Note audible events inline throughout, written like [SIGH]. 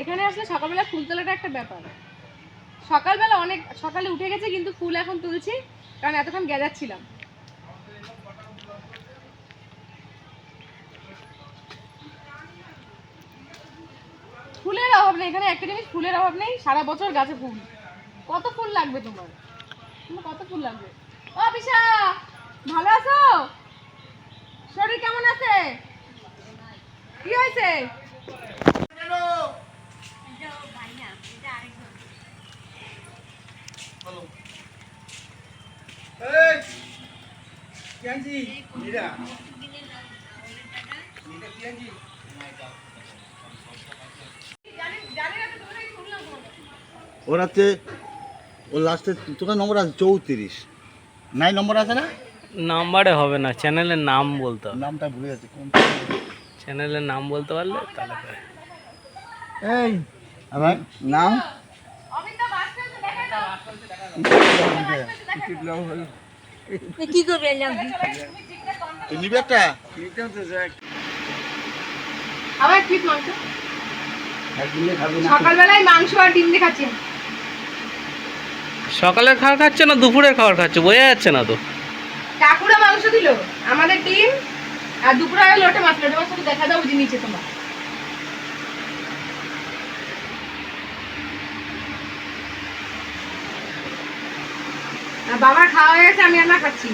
এখানে আসলে সকালবেলা ফুল তোলাটা একটা ব্যাপার। সকালবেলা অনেক সকালে উঠে গেছে, কিন্তু ফুল এখন তুলছি, কারণ এতক্ষণ গেজাচ্ছিলাম। ফুলের অভাব নেই, এখানে একটা জিনিস ফুলের অভাব নেই, সারা বছর গাছে ফুল। কত ফুল লাগবে তোমার? কত ফুল লাগবে? ও, বিশা! ভালো আছো? শরীর কেমন আছে? কি হয়েছে? ওর হচ্ছে ওর লাস্টে তোর নম্বর আছে চৌত্রিশ। নাই নম্বর আছে না? নাম্বারে হবে না চ্যানেলের নাম বলতে হবে। নামটা ভুলে যাচ্ছে কোন চ্যানেলের নাম বলতে পারলে তাহলে হয়। এই আমার নাম অমিতা বাস ফেলছে দেখা দাও কি করবে নিবি একটা? আবার কি মাংস? সকালবেলায় মাংস আর ডিম দিয়ে সকালের খাবার খাচ্ছে না দুপুরের খাবার খাচ্ছে? বোঝা যাচ্ছে না তো। কাকুরা মাংস দিল। আমাদের ডিম আর দুপুরে লোটে মাছ লোটে মাছ দেখা দাও বুঝি নিচে তোমার। বাবার খাওয়া হয়ে গেছে আমি আর না খাচ্ছি।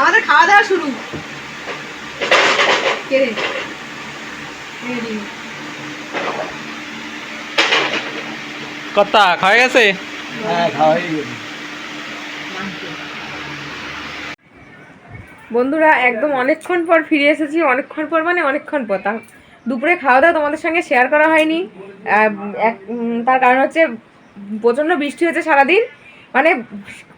আমাদের খাওয়া দাওয়া শুরু। কে রে? কর্তা খাওয়া গেছে? হ্যাঁ খাওয়া হয়ে গেছে। বন্ধুরা একদম অনেকক্ষণ পর ফিরে এসেছি অনেকক্ষণ পর মানে অনেকক্ষণ পর। তা দুপুরে খাওয়া দাওয়া তোমাদের সঙ্গে শেয়ার করা হয়নি। এক তার কারণ হচ্ছে প্রচণ্ড বৃষ্টি হয়েছে সারাদিন। মানে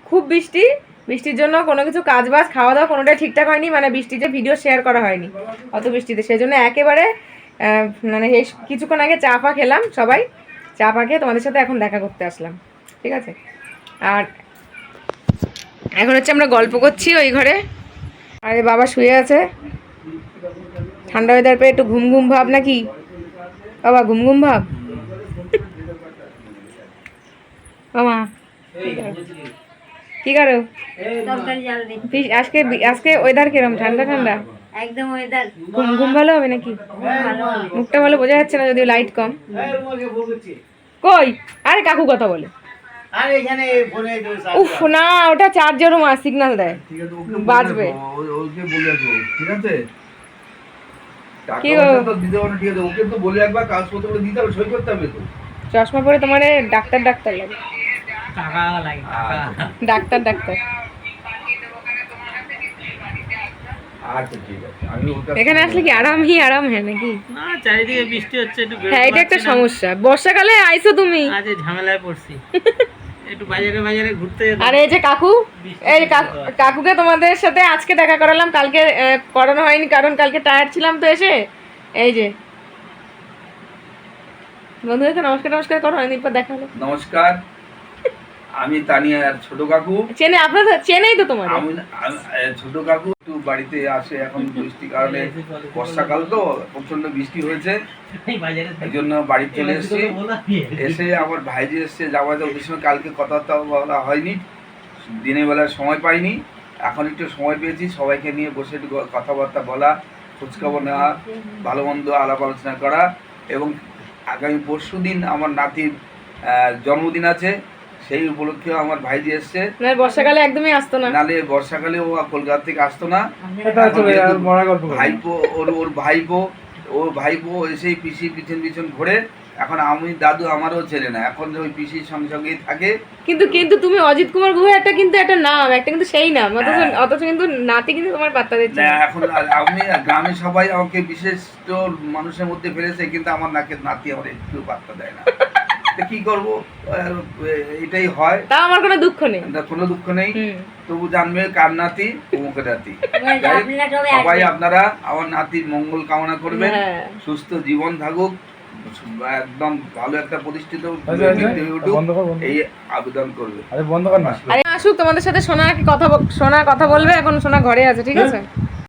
খুব বৃষ্টি। বৃষ্টির জন্য কোনো কিছু কাজ বাজ খাওয়া দাওয়া কোনোটাই ঠিকঠাক হয়নি। মানে বৃষ্টিতে ভিডিও শেয়ার করা হয়নি অত বৃষ্টিতে। সেই জন্য একেবারে মানে কিছুক্ষণ আগে চা ফা খেলাম সবাই। চা ফা খেয়ে তোমাদের সাথে এখন দেখা করতে আসলাম। ঠিক আছে? আর এখন হচ্ছে আমরা গল্প করছি ওই ঘরে। আরে বাবা শুয়ে আছে। ঠান্ডা ওয়েদার পেয়ে একটু ঘুম ঘুম ভাব নাকি? বাবা, ঘুম ঘুম ভাব? বাবা কি করো? আজকে আজকে ওয়েদার কিরম? ঠান্ডা ঠান্ডা? একদম ওয়েদার ঘুম ঘুম ভালো হবে নাকি? মুখটা ভালো বোঝা যাচ্ছে না যদিও লাইট কম। কই? আরে কাকু কথা বলে। আরে এখানে ফোনে উফ না ওটা চার্জারও মা সিগন্যাল দেয়। বাজবে। ওকে ঠিক আছে? চশমা পরে তোমার ডাক্তার ডাক্তার লাগে। টাকা লাগে ডাক্তার ডাক্তার। আচ্ছা এখানে আসলে কি আরামই আরাম হ্যাঁ নাকি? না চারিদিকে বৃষ্টি হচ্ছে একটু হ্যাঁ এটা একটা সমস্যা। বর্ষাকালে আইছো তুমি। আজ ঝামেলায় পড়ছি। একটু বাজারে বাজারে ঘুরতে আর এই যে কাকু এই কাকুকে তোমাদের সাথে আজকে দেখা করালাম। কালকে করানো হয়নি কারণ কালকে টায়ার্ড ছিলাম তো এসে। এই যে। বন্ধুদেরকে নমস্কার নমস্কার করো অনেকদিন পর দেখা হলো। নমস্কার। আমি তানিয়ার ছোট কাকু। চেনে আপনাদের চেনেই তো তোমার আমি ছোট কাকু একটু বাড়িতে আসে এখন বৃষ্টির কারণে বর্ষাকাল তো প্রচণ্ড বৃষ্টি হয়েছে। এই জন্য বাড়ি চলে এসেছি। এসে আমার ভাইজি এসছে জামাইতে ওদের সঙ্গে কালকে কথাবার্তা বলা হয়নি। দিনের বেলার সময় পাইনি। এখন একটু সময় পেয়েছি সবাইকে নিয়ে বসে একটু কথাবার্তা বলা খোঁজখবর নেওয়া ভালো মন্দ আলাপ আলোচনা করা এবং আগামী পরশু দিন আমার নাতির জন্মদিন আছে। সেই উপলক্ষে আমার ভাইজি এসছে। না বর্ষাকালে একদমই আসতো না। নালে বর্ষাকালে ও কলকাতা থেকে আসতো না। এখন ভাইপো ওর ওর ভাইপো ওর ভাইপো এসেই পিসি পিছন পিছন ঘুরে। এখন আমি দাদু আমারও ছেলে না। এখন ওই পিসির সঙ্গে সঙ্গেই থাকে। কিন্তু কিন্তু তুমি অজিত কুমার গুহ একটা কিন্তু একটা নাম একটা কিন্তু সেই নাম। অথচ হ্যাঁ। অথচ কিন্তু নাতি কিন্তু তোমার পাত্তা দিচ্ছে না। না। এখন আমি গ্রামে সবাই আমাকে বিশেষ মানুষের মধ্যে ফেলেছে কিন্তু আমার নাকে নাতি আমার একটু পাত্তা দেয় না। তো কি করব? এটাই হয়। তাও আমার কোনো দুঃখ নেই। তা কোনো দুঃখ নেই। তবু জানবে কার নাতি অমুকের নাতি। [LAUGHS] সবাই আপনারা আমার নাতির মঙ্গল কামনা করবেন। হ্যাঁ। সুস্থ জীবন থাকুক। একদম ভালো একটা প্রতিষ্ঠিত আচ্ছা, আচ্ছা। হয়ে। এই আবেদন করবে। আরে বন্ধ কর না। আরে আসুক তোমাদের সাথে সোনা কি কথা বল- সোনা কথা বলবে এখন সোনা ঘরে আছে ঠিক আছে?